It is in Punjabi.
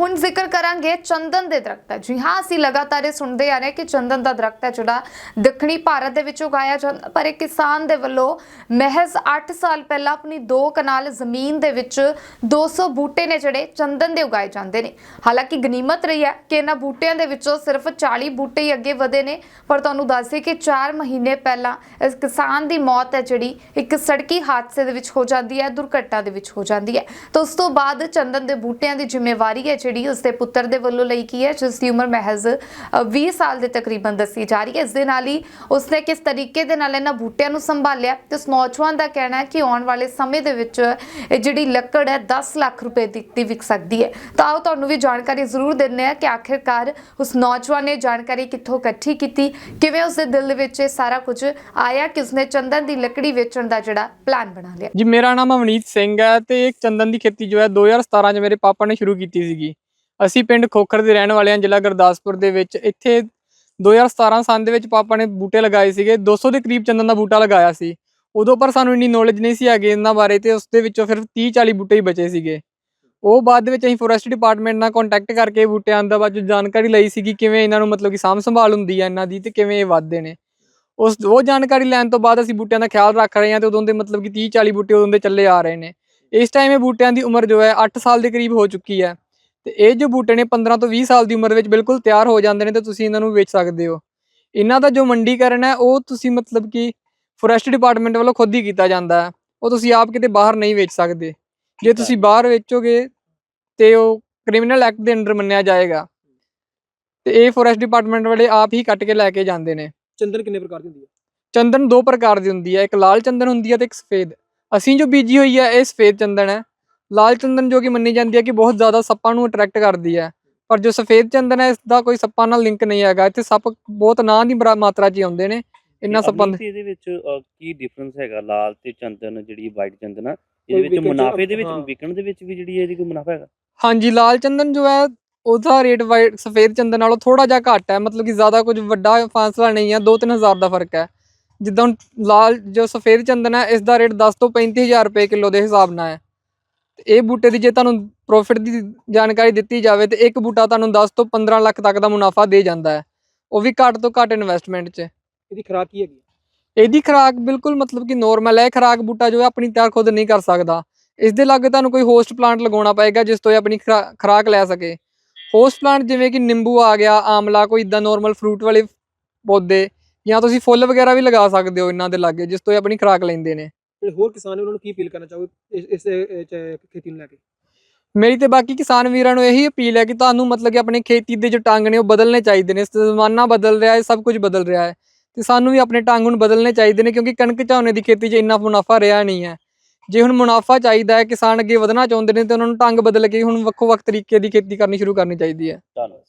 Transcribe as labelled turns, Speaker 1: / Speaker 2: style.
Speaker 1: ਹੁਣ ਜ਼ਿਕਰ ਕਰਾਂਗੇ ਚੰਦਨ ਦੇ ਦਰਖਤ ਦਾ। ਜੀ ਹਾਂ, ਅਸੀਂ ਲਗਾਤਾਰ ਇਹ ਸੁਣਦੇ ਆ ਰਹੇ ਕਿ ਚੰਦਨ ਦਾ ਦਰਖਤ ਹੈ ਜਿਹੜਾ ਦੱਖਣੀ ਭਾਰਤ ਦੇ ਵਿੱਚ ਉਗਾਇਆ ਜਾਂਦਾ ਪਰ ਇੱਕ ਕਿਸਾਨ ਦੇ ਵੱਲੋਂ ਮਹਿਜ਼ 8 ਸਾਲ ਪਹਿਲਾਂ ਆਪਣੀ 2 ਕਨਾਲ ਜ਼ਮੀਨ ਦੇ ਵਿੱਚ 200 ਬੂਟੇ ਨੇ ਜਿਹੜੇ ਚੰਦਨ ਦੇ ਉਗਾਏ ਜਾਂਦੇ ਨੇ। ਹਾਲਾਂਕਿ ਗਨੀਮਤ ਰਹੀ ਹੈ ਕਿ ਇਹਨਾਂ ਬੂਟਿਆਂ ਦੇ ਵਿੱਚੋਂ ਸਿਰਫ 40 ਬੂਟੇ ਹੀ ਅੱਗੇ ਵਧੇ ਨੇ। ਪਰ ਤੁਹਾਨੂੰ ਦੱਸਦੇ ਕਿ 4 ਮਹੀਨੇ ਪਹਿਲਾਂ ਇਸ ਕਿਸਾਨ ਦੀ ਮੌਤ ਹੈ ਜਿਹੜੀ ਇੱਕ ਸੜਕੀ ਹਾਦਸੇ ਦੇ ਵਿੱਚ ਹੋ ਜਾਂਦੀ ਹੈ, ਦੁਰਘਟਨਾ ਦੇ ਵਿੱਚ ਹੋ ਜਾਂਦੀ ਹੈ। ਤਾਂ ਉਸ ਤੋਂ ਬਾਅਦ ਚੰਦਨ ਦੇ ਬੂਟਿਆਂ ਦੀ ਜ਼ਿੰਮੇਵਾਰੀ ਹੈ ਜਿਹੜੀ ਉਸ ਦੇ ਪੁੱਤਰ ਦੇ ਵੱਲੋਂ ਲਈ ਕੀ ਹੈ ਜਿਸ ਦੀ ਉਮਰ ਮਹਿਜ਼ ਅ, 20 ਸਾਲ ਦੇ ਤਕਰੀਬਨ ਦੱਸੀ ਜਾ ਰਹੀ ਹੈ। ਇਸ ਦੇ ਨਾਲ ਹੀ ਉਸਨੇ ਕਿਸ ਤਰੀਕੇ ਦੇ ਨਾਲ ਇਹਨਾਂ ਬੂਟਿਆਂ ਨੂੰ ਸੰਭਾਲਿਆ? ਤੇ ਉਸ ਨੌਜਵਾਨ ਦਾ ਕਹਿਣਾ ਹੈ ਕਿ ਆਉਣ ਵਾਲੇ ਸਮੇਂ ਦੇ ਵਿੱਚ ਇਹ ਜਿਹੜੀ ਲੱਕੜ ਹੈ 10 ਲੱਖ ਰੁਪਏ ਦੀ ਵਿਕ ਸਕਦੀ ਹੈ। ਤਾਂ ਆਓ ਤੁਹਾਨੂੰ ਵੀ ਜਾਣਕਾਰੀ ਜ਼ਰੂਰ ਦਿੰਦੇ ਆ ਕਿ ਆਖਿਰਕਾਰ ਉਸ ਨੌਜਵਾਨ ਨੇ ਜਾਣਕਾਰੀ ਕਿੱਥੋਂ ਇਕੱਠੀ ਕੀਤੀ ਕਿਵੇਂ ਉਸ ਦੇ ਦਿਲ ਦੇ ਵਿੱਚ ਇਹ ਸਾਰਾ ਕੁਝ ਆਇਆ ਕਿ ਉਸਨੇ ਚੰਦਨ ਦੀ ਲੱਕੜੀ ਵੇਚਣ ਦਾ ਜਿਹੜਾ ਪਲਾਨ ਬਣਾ ਲਿਆ।
Speaker 2: ਜੀ ਮੇਰਾ ਨਾਮ ਅਵਨੀਤ ਸਿੰਘ ਹੈ ਤੇ ਇੱਕ ਚੰਦਨ ਦੀ ਖੇਤੀ ਜੋ ਹੈ 2017 ਚ ਮੇਰੇ ਪਾਪਾ ਨੇ ਸ਼ੁਰੂ ਕੀਤੀ ਸੀਗੀ। ਅਸੀਂ ਪਿੰਡ ਖੋਖਰ ਦੇ ਰਹਿਣ ਵਾਲੇ ਹਾਂ, ਜ਼ਿਲ੍ਹਾ ਗੁਰਦਾਸਪੁਰ ਦੇ ਵਿੱਚ। ਇੱਥੇ 2017 ਸਾਲ ਦੇ ਵਿੱਚ ਪਾਪਾ ਨੇ ਬੂਟੇ ਲਗਾਏ ਸੀਗੇ। 200 ਦੇ ਕਰੀਬ ਚੰਦਨ ਦਾ ਬੂਟਾ ਲਗਾਇਆ ਸੀ। ਉਦੋਂ ਪਰ ਸਾਨੂੰ ਇੰਨੀ ਨੌਲੇਜ ਨਹੀਂ ਸੀ ਹੈਗੀ ਇਹਨਾਂ ਬਾਰੇ ਤੇ ਉਸ ਦੇ ਵਿੱਚੋਂ ਫਿਰ 30 40 ਬੂਟੇ ਹੀ ਬਚੇ ਸੀਗੇ। ਉਹ ਬਾਅਦ ਦੇ ਵਿੱਚ ਅਸੀਂ ਫੋਰੈਸਟ ਡਿਪਾਰਟਮੈਂਟ ਨਾਲ ਕੰਟੈਕਟ ਕਰਕੇ ਬੂਟਿਆਂ ਦਾ ਬਾਅਦ 'ਚੋਂ ਜਾਣਕਾਰੀ ਲਈ ਸੀਗੀ ਕਿਵੇਂ ਇਹਨਾਂ ਨੂੰ ਮਤਲਬ ਕਿ ਸਾਂਭ ਸੰਭਾਲ ਹੁੰਦੀ ਹੈ ਇਹਨਾਂ ਦੀ ਤੇ ਕਿਵੇਂ ਇਹ ਵੱਧਦੇ ਨੇ। ਉਸ ਉਹ ਜਾਣਕਾਰੀ ਲੈਣ ਤੋਂ ਬਾਅਦ ਅਸੀਂ ਬੂਟਿਆਂ ਦਾ ਖਿਆਲ ਰੱਖ ਰਹੇ ਹਾਂ ਤੇ ਉਦੋਂ ਦੇ ਮਤਲਬ ਕਿ 30 40 ਬੂਟੇ ਉਦੋਂ ਦੇ ਚੱਲੇ ਆ ਰਹੇ ਨੇ। ਇਸ ਟਾਈਮ ਇਹ ਬੂਟਿਆਂ ਦੀ ਉਮਰ ਜੋ ਹੈ 8 ਸਾਲ ਦੇ ਕਰੀਬ ਹੋ ਚੁੱਕੀ ਹੈ। ਤੇ ਇਹ ਜੋ ਬੂਟੇ ਨੇ 15 ਤੋਂ 20 ਸਾਲ ਦੀ ਉਮਰ ਵਿੱਚ ਬਿਲਕੁਲ ਤਿਆਰ ਹੋ ਜਾਂਦੇ ਨੇ ਤੇ ਤੁਸੀਂ ਇਹਨਾਂ ਨੂੰ ਵੇਚ ਸਕਦੇ ਹੋ। ਇਹਨਾਂ ਦਾ ਜੋ ਮੰਡੀਕਰਨ ਹੈ ਉਹ ਤੁਸੀਂ ਮਤਲਬ ਕਿ ਫੋਰੈਸਟ ਡਿਪਾਰਟਮੈਂਟ ਵੱਲੋਂ ਖੁਦ ਹੀ ਕੀਤਾ ਜਾਂਦਾ ਹੈ। ਉਹ ਤੁਸੀਂ ਆਪ ਕਿਤੇ ਬਾਹਰ ਨਹੀਂ ਵੇਚ ਸਕਦੇ। ਜੇ ਤੁਸੀਂ ਬਾਹਰ ਵੇਚੋਗੇ ਤੇ ਉਹ ਕ੍ਰਿਮੀਨਲ ਐਕਟ ਦੇ ਅੰਡਰ ਮੰਨਿਆ ਜਾਏਗਾ। ਤੇ ਇਹ ਫੋਰੈਸਟ ਡਿਪਾਰਟਮੈਂਟ ਵਾਲੇ ਆਪ ਹੀ ਕੱਟ ਕੇ ਲੈ ਕੇ ਜਾਂਦੇ ਨੇ।
Speaker 3: ਚੰਦਨ ਕਿੰਨੇ ਪ੍ਰਕਾਰ ਦੀ ਹੁੰਦੀ ਹੈ?
Speaker 2: ਚੰਦਨ ਦੋ ਪ੍ਰਕਾਰ ਦੀ ਹੁੰਦੀ ਹੈ। ਇੱਕ ਲਾਲ ਚੰਦਨ ਹੁੰਦੀ ਹੈ ਤੇ ਇੱਕ ਸਫੇਦ। ਅਸੀਂ ਜੋ ਬੀਜੀ ਹੋਈ ਹੈ ਇਹ ਸਫੇਦ ਚੰਦਨ ਹੈ। ਲਾਲ ਚੰਦਨ ਜੋ ਕਿ ਮੰਨੀ ਜਾਂਦੀ ਹੈ ਕਿ ਬਹੁਤ ਜ਼ਿਆਦਾ ਸੱਪਾਂ ਨੂੰ ਅਟਰੈਕਟ ਕਰਦੀ ਹੈ। ਪਰ ਜੋ ਸਫੇਦ ਚੰਦਨ ਹੈ ਇਸ ਦਾ ਕੋਈ ਸੱਪਾਂ ਨਾਲ ਲਿੰਕ ਨਹੀਂ ਹੈਗਾ। ਇੱਥੇ ਸੱਪ ਬਹੁਤ ਨਾਂ ਦੀ ਬਰਾ- ਮਾਤਰਾ 'ਚ ਹੀ ਆਉਂਦੇ ਨੇ। ਇੰਨਾ ਸੱਪਾਂ ਦੇ
Speaker 4: ਇਹਦੇ ਵਿੱਚ ਅਹ, ਕੀ ਡਿਫਰੈਂਸ ਹੈਗਾ? ਲਾਲ ਤੇ ਚੰਦਨ ਜਿਹੜੀ ਵਾਈਟ ਚੰਦਨ ਆ
Speaker 3: ਕੋਈ
Speaker 4: ਇਹਦੇ ਵਿੱਚ
Speaker 3: ਵਿਕਣ 'ਚ-
Speaker 4: ਮੁਨਾਫੇ ਦੇ ਵਿੱਚ
Speaker 3: ਹਾਂ।
Speaker 4: ਵਿਕਣ ਦੇ ਵਿੱਚ ਵੀ ਜਿਹੜੀ ਇਹਦੀ ਕੋਈ ਮੁਨਾਫਾ ਹੈਗਾ?
Speaker 2: ਹਾਂਜੀ ਲਾਲ ਚੰਦਨ ਜੋ ਹੈ ਉਹਦਾ ਰੇਟ ਵਾਈਟ ਸਫੇਦ ਚੰਦਨ ਨਾਲੋਂ ਥੋੜਾ ਜਿਹਾ ਘੱਟ ਹੈ। ਮਤਲਬ ਕਿ ਜ਼ਿਆਦਾ ਕੁਝ ਵੱਡਾ ਫਾਸਲਾ ਨਹੀਂ ਹੈ। 2-3000 ਦਾ ਫ਼ਰਕ ਹੈ। ਜਿੱਦਾਂ ਹੁਣ ਲਾਲ ਜੋ ਸਫੇਦ ਚੰਦਨ ਹੈ ਇਸ ਦਾ ਰੇਟ 10 ਤੋਂ 35000 ਰੁਪਏ ਕਿਲੋ ਦੇ ਹਿਸਾਬ ਨਾਲ ਹੈ। ਇਹ ਬੂਟੇ ਦੀ ਜੇ ਤੁਹਾਨੂੰ ਪ੍ਰੋਫਿਟ ਦੀ ਜਾਣਕਾਰੀ ਦਿੱਤੀ ਜਾਵੇ ਤੇ ਇੱਕ ਬੂਟਾ ਤੁਹਾਨੂੰ 10 ਤੋਂ 15 ਲੱਖ ਤੱਕ ਦਾ ਮੁਨਾਫਾ ਦੇ ਜਾਂਦਾ ਹੈ। ਉਹ ਵੀ ਘੱਟ ਤੋਂ ਘੱਟ ਇਨਵੈਸਟਮੈਂਟ 'ਚ।
Speaker 3: ਇਹਦੀ ਖੁਰਾਕ ਕੀ ਹੈਗੀ?
Speaker 2: ਇਹਦੀ ਖੁਰਾਕ ਬਿਲਕੁਲ ਮਤਲਬ ਕਿ ਨੋਰਮਲ ਹੈ। ਖੁਰਾਕ ਬੂਟਾ ਜੋ ਹੈ ਆਪਣੀ ਤਿਆਰ ਖੁਦ ਨਹੀਂ ਕਰ ਸਕਦਾ। ਇਸ ਦੇ ਲਾਗੇ ਤੁਹਾਨੂੰ ਕੋਈ ਹੋਸਟ ਪਲਾਂਟ ਲਗਾਉਣਾ ਪਏਗਾ ਜਿਸ ਤੋਂ ਇਹ ਆਪਣੀ ਖੁਰਾ- ਖੁਰਾਕ ਲੈ ਸਕੇ। ਹੋਸਟ ਪਲਾਂਟ ਜਿਵੇਂ ਕਿ ਨਿੰਬੂ ਆ ਗਿਆ ਆਮਲਾ ਕੋਈ ਇਦਾਂ ਨੋਰਮਲ ਫਰੂਟ ਵਾਲੇ ਪੌਦੇ ਜਾਂ ਤੁਸੀਂ ਫੁੱਲ ਵਗੈਰਾ ਵੀ ਲਗਾ ਸਕਦੇ ਹੋ ਇਹਨਾਂ ਦੇ ਲਾਗੇ ਜਿਸ ਤੋਂ ਇਹ ਆਪਣੀ ਖੁਰਾਕ ਲੈਂਦੇ ਨੇ।
Speaker 3: ਜਿਹੜੇ ਹੋਰ ਕਿਸਾਨ ਨੇ ਉਹਨਾਂ ਨੂੰ ਕੀ ਅਪੀਲ ਕਰਨਾ ਚਾਹੋਗੇ ਇਸ ਖੇਤੀ ਨੂੰ ਲੈ ਕੇ?
Speaker 2: ਮੇਰੀ ਤੇ ਬਾਕੀ ਕਿਸਾਨ ਵੀਰਾਂ ਨੂੰ ਇਹੀ ਅਪੀਲ ਹੈ ਕਿ ਤੁਹਾਨੂੰ ਮਤਲਬ ਕਿ ਆਪਣੇ ਖੇਤੀ ਦੇ ਜੋ ਟੰਗ ਨੇ ਉਹ ਬਦਲਨੇ ਚਾਹੀਦੇ ਨੇ ਜ਼ਮਾਨਾ ਬਦਲ ਰਿਹਾ ਹੈ ਸਭ ਕੁਝ ਬਦਲ ਰਿਹਾ ਹੈ ਤੇ ਸਾਨੂੰ ਵੀ ਆਪਣੇ ਟੰਗ ਹੁਣ ਬਦਲਨੇ ਚਾਹੀਦੇ ਨੇ ਕਿਉਂਕਿ ਕਣਕ ਝੋਨੇ ਦੀ ਖੇਤੀ 'ਚ ਇੰਨਾ ਮੁਨਾਫਾ ਰਿਹਾ ਨਹੀਂ ਹੈ। ਜੇ ਹੁਣ ਮੁਨਾਫਾ ਚਾਹੀਦਾ ਹੈ ਕਿਸਾਨ ਅੱਗੇ ਵਧਣਾ ਚਾਹੁੰਦੇ ਨੇ ਤੇ ਉਹਨਾਂ ਨੂੰ ਟੰਗ ਬਦਲ ਕੇ ਹੁਣ ਵੱਖੋ ਵੱਖ ਤਰੀਕੇ ਦੀ ਖੇਤੀ ਕਰਨੀ ਸ਼ੁਰੂ ਕਰਨੀ ਚਾਹੀਦੀ ਹੈ।
Speaker 4: ਧੰਨਵਾਦ।